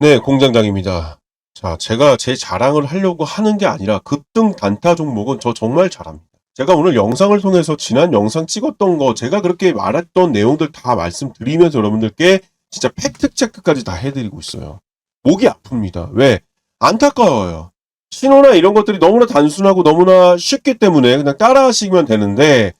네, 공장장입니다. 자, 제가 제 자랑을 하려고 하는 게 아니라 급등 단타 종목은 저 정말 잘합니다. 제가 오늘 영상을 통해서 지난 영상 찍었던 거 제가 그렇게 말했던 내용들 다 말씀드리면서 여러분들께 진짜 팩트 체크까지 다 해드리고 있어요. 목이 아픕니다. 왜? 안타까워요. 신호나 이런 것들이 너무나 단순하고 너무나 쉽기 때문에 그냥 따라 하시면 되는데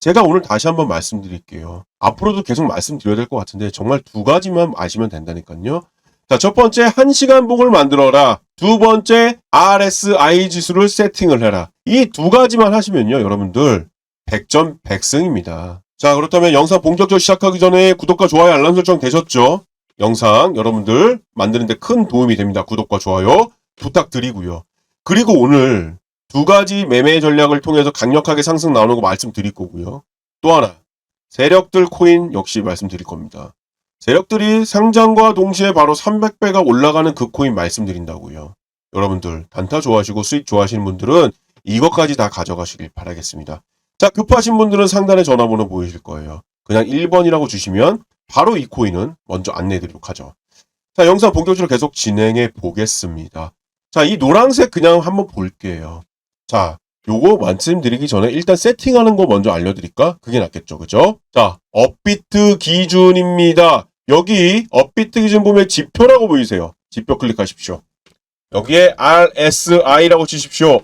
제가 오늘 다시 한번 말씀드릴게요. 앞으로도 계속 말씀드려야 될 것 같은데 정말 두 가지만 아시면 된다니까요. 자, 첫 번째, 1시간 봉을 만들어라. 두 번째, RSI 지수를 세팅을 해라. 이 두 가지만 하시면요, 여러분들, 100점 100승입니다. 자, 그렇다면 영상 본격적으로 시작하기 전에 구독과 좋아요, 알람 설정 되셨죠? 영상 여러분들 만드는데 큰 도움이 됩니다. 구독과 좋아요 부탁드리고요. 그리고 오늘 두 가지 매매 전략을 통해서 강력하게 상승 나오는 거 말씀드릴 거고요. 또 하나, 세력들 코인 역시 말씀드릴 겁니다. 세력들이 상장과 동시에 바로 300배가 올라가는 그 코인 말씀드린다고요. 여러분들 단타 좋아하시고 수익 좋아하시는 분들은 이것까지 다 가져가시길 바라겠습니다. 자 급하신 분들은 상단에 전화번호 보이실 거예요. 그냥 1번이라고 주시면 바로 이 코인은 먼저 안내해드리도록 하죠. 자 영상 본격적으로 계속 진행해 보겠습니다. 자 이 노란색 그냥 한번 볼게요. 자 요거 말씀드리기 전에 일단 세팅하는 거 먼저 알려드릴까? 그게 낫겠죠, 그죠? 자, 업비트 기준입니다. 여기 업비트 기준 보면 지표라고 보이세요. 지표 클릭하십시오. 여기에 RSI라고 치십시오.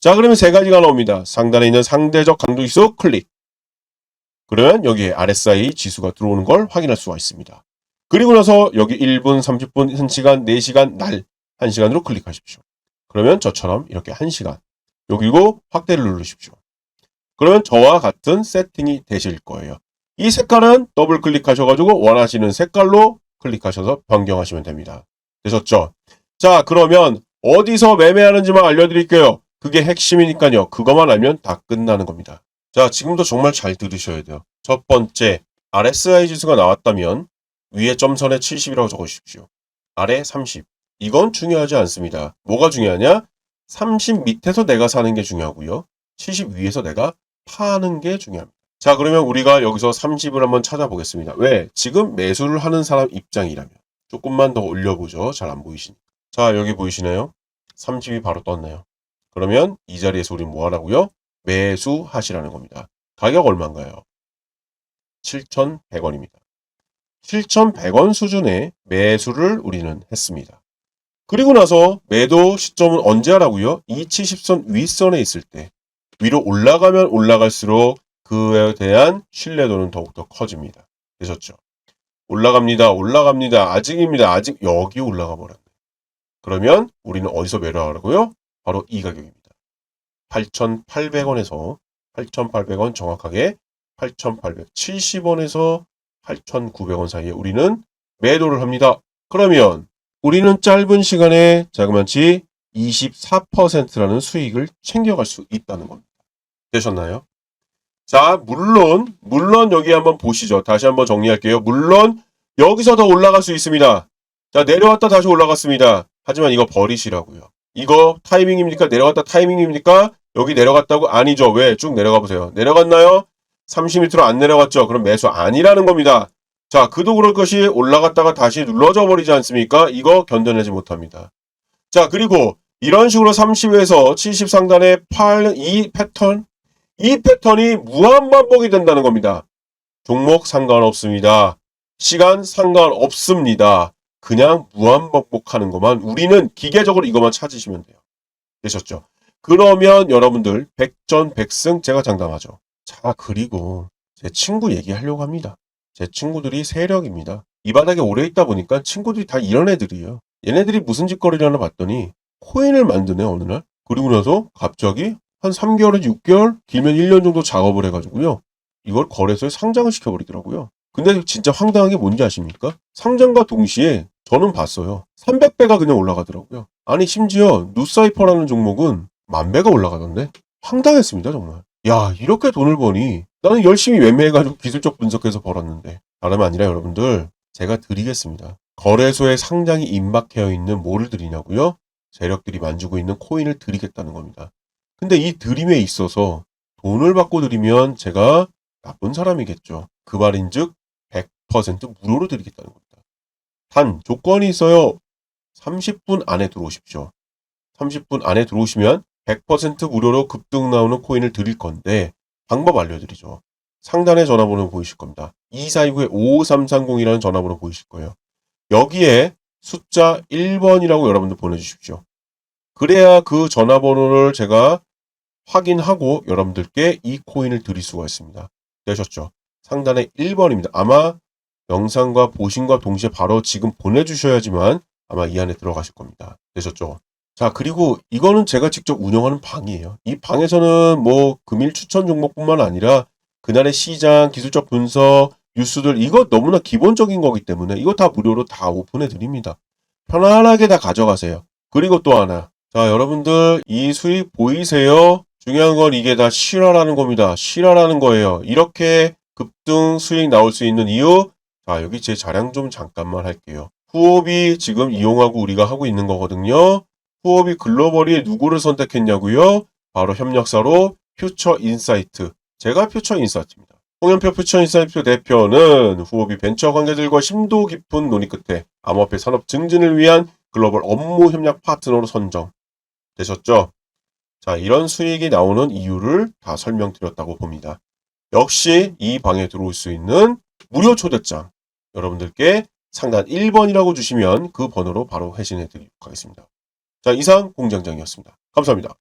자, 그러면 세 가지가 나옵니다. 상단에 있는 상대적 강도지수 클릭. 그러면 여기에 RSI 지수가 들어오는 걸 확인할 수가 있습니다. 그리고 나서 여기 1분, 30분, 1시간, 4시간, 날 1시간으로 클릭하십시오. 그러면 저처럼 이렇게 1시간 여기고 확대를 누르십시오. 그러면 저와 같은 세팅이 되실 거예요. 이 색깔은 더블 클릭하셔가지고 원하시는 색깔로 클릭하셔서 변경하시면 됩니다. 되셨죠? 자, 그러면 어디서 매매하는지만 알려드릴게요. 그게 핵심이니까요. 그것만 알면 다 끝나는 겁니다. 자, 지금도 정말 잘 들으셔야 돼요. 첫 번째, RSI 지수가 나왔다면 위에 점선에 70이라고 적으십시오. 아래 30. 이건 중요하지 않습니다. 뭐가 중요하냐? 30 밑에서 내가 사는 게 중요하고요. 70 위에서 내가 파는 게 중요합니다. 자, 그러면 우리가 여기서 30을 한번 찾아보겠습니다. 왜? 지금 매수를 하는 사람 입장이라면. 조금만 더 올려보죠. 잘 안 보이시니까. 자, 여기 보이시나요? 30이 바로 떴네요. 그러면 이 자리에서 우리 뭐 하라고요? 매수하시라는 겁니다. 가격 얼마인가요? 7,100원입니다. 7,100원 수준의 매수를 우리는 했습니다. 그리고 나서 매도 시점은 언제 하라고요? 이 70선 윗선에 있을 때 위로 올라가면 올라갈수록 그에 대한 신뢰도는 더욱더 커집니다. 되셨죠? 올라갑니다. 올라갑니다. 아직입니다. 아직 여기 올라가 버렸네. 그러면 우리는 어디서 매도하라고요? 바로 이 가격입니다. 8,800원에서 8,800원 정확하게 8,870원에서 8,900원 사이에 우리는 매도를 합니다. 그러면 우리는 짧은 시간에 자그마치 24%라는 수익을 챙겨갈 수 있다는 겁니다. 되셨나요? 자, 물론, 물론 여기 한번 보시죠. 다시 한번 정리할게요. 물론 여기서 더 올라갈 수 있습니다. 자, 내려왔다 다시 올라갔습니다. 하지만 이거 버리시라고요. 이거 타이밍입니까? 내려갔다 타이밍입니까? 여기 내려갔다고? 아니죠. 왜? 쭉 내려가 보세요. 내려갔나요? 30m로 안 내려갔죠. 그럼 매수 아니라는 겁니다. 자, 그도 그럴 것이 올라갔다가 다시 눌러져 버리지 않습니까? 이거 견뎌내지 못합니다. 자, 그리고 이런 식으로 30에서 70 상단에 8, 이 패턴, 이 패턴이 무한 반복이 된다는 겁니다. 종목 상관없습니다. 시간 상관없습니다. 그냥 무한 반복하는 것만 우리는 기계적으로 이것만 찾으시면 돼요. 되셨죠? 그러면 여러분들 100전 100승 제가 장담하죠. 자, 그리고 제 친구 얘기하려고 합니다. 제 친구들이 세력입니다. 이 바닥에 오래 있다 보니까 친구들이 다 이런 애들이에요. 얘네들이 무슨 짓거리를 하나 봤더니 코인을 만드네 어느 날. 그리고 나서 갑자기 한 3개월에서 6개월 길면 1년 정도 작업을 해가지고요. 이걸 거래소에 상장을 시켜버리더라고요. 근데 진짜 황당한 게 뭔지 아십니까? 상장과 동시에 저는 봤어요. 300배가 그냥 올라가더라고요. 아니 심지어 누사이퍼라는 종목은 만 배가 올라가던데 황당했습니다 정말. 야 이렇게 돈을 버니 나는 열심히 매매해가지고 기술적 분석해서 벌었는데 다름 아니라 여러분들 제가 드리겠습니다. 거래소에 상장이 임박되어 있는 뭐를 드리냐고요? 세력들이 만지고 있는 코인을 드리겠다는 겁니다. 근데 이 드림에 있어서 돈을 받고 드리면 제가 나쁜 사람이겠죠. 그 말인즉 100% 무료로 드리겠다는 겁니다. 단 조건이 있어요. 30분 안에 들어오십시오. 30분 안에 들어오시면 100% 무료로 급등 나오는 코인을 드릴 건데 방법 알려드리죠. 상단에 전화번호 보이실 겁니다. 2429-5330이라는 전화번호 보이실 거예요. 여기에 숫자 1번이라고 여러분들 보내주십시오. 그래야 그 전화번호를 제가 확인하고 여러분들께 이 코인을 드릴 수가 있습니다. 되셨죠? 상단에 1번입니다. 아마 영상과 보신과 동시에 바로 지금 보내주셔야지만 아마 이 안에 들어가실 겁니다. 되셨죠? 자, 그리고 이거는 제가 직접 운영하는 방이에요. 이 방에서는 뭐 금일 추천 종목뿐만 아니라 그날의 시장, 기술적 분석, 뉴스들 이거 너무나 기본적인 거기 때문에 이거 다 무료로 다 오픈해 드립니다. 편안하게 다 가져가세요. 그리고 또 하나. 자, 여러분들 이 수익 보이세요? 중요한 건 이게 다 실화라는 겁니다. 실화라는 거예요. 이렇게 급등 수익 나올 수 있는 이유. 자, 여기 제 자랑 좀 잠깐만 할게요. 후업이 지금 이용하고 우리가 하고 있는 거거든요. 후업이 글로벌이 누구를 선택했냐고요? 바로 협력사로 퓨처 인사이트. 제가 퓨처 인사이트입니다. 홍현표 퓨처 인사이트 대표는 후업이 벤처 관계들과 심도 깊은 논의 끝에 암호화폐 산업 증진을 위한 글로벌 업무 협력 파트너로 선정 되셨죠? 자, 이런 수익이 나오는 이유를 다 설명드렸다고 봅니다. 역시 이 방에 들어올 수 있는 무료 초대장 여러분들께 상단 1번이라고 주시면 그 번호로 바로 회신해 드리도록 하겠습니다. 자, 이상 공장장이었습니다. 감사합니다.